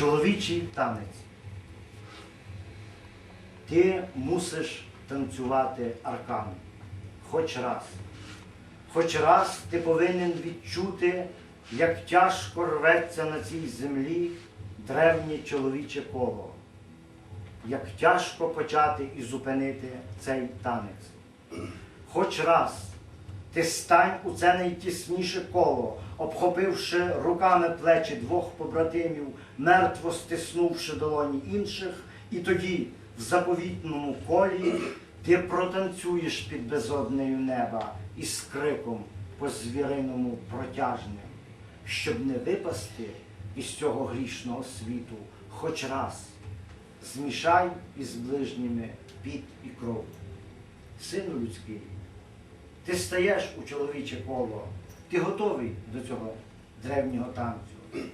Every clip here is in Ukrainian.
чоловічий танець. Ти мусиш танцювати аркан. Хоч раз. Хоч раз ти повинен відчути, як тяжко рветься на цій землі древнє чоловіче коло, як тяжко почати і зупинити цей танець. Хоч раз ти стань у це найтісніше коло, обхопивши руками плечі двох побратимів, мертво стиснувши долоні інших, і тоді в заповітному колі ти протанцюєш під безоднею неба із криком по звіриному протяжним, щоб не випасти із цього грішного світу хоч раз. Змішай із ближніми піт і кров. Сину людський, ти стаєш у чоловіче коло, ти готовий до цього древнього танцю.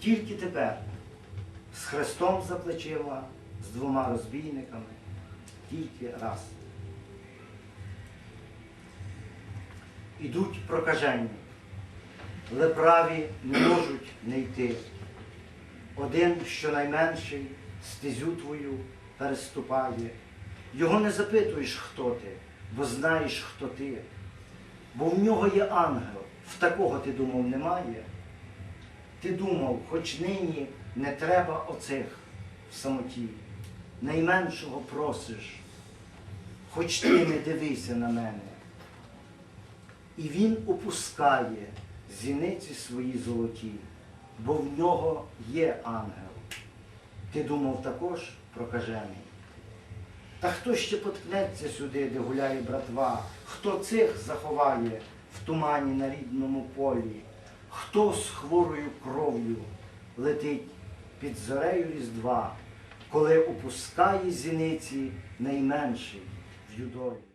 Тільки тепер, з хрестом за плечима, з двома розбійниками, тільки раз. Ідуть прокажені, леправі не можуть не йти. Один, щонайменший, стезю твою переступає. Його не запитуєш, хто ти, бо знаєш, хто ти. Бо в нього є ангел, в такого ти думав немає. Ти думав, хоч нині не треба оцих в самоті, найменшого просиш, хоч ти не дивися на мене. І він опускає зіниці свої золоті, бо в нього є ангел. Ти думав також прокажений. Та хто ще поткнеться сюди, де гуляє братва? Хто цих заховає в тумані на рідному полі? Хто з хворою кров'ю летить під зорею різдва, коли опускає зіниці найменший в юдові?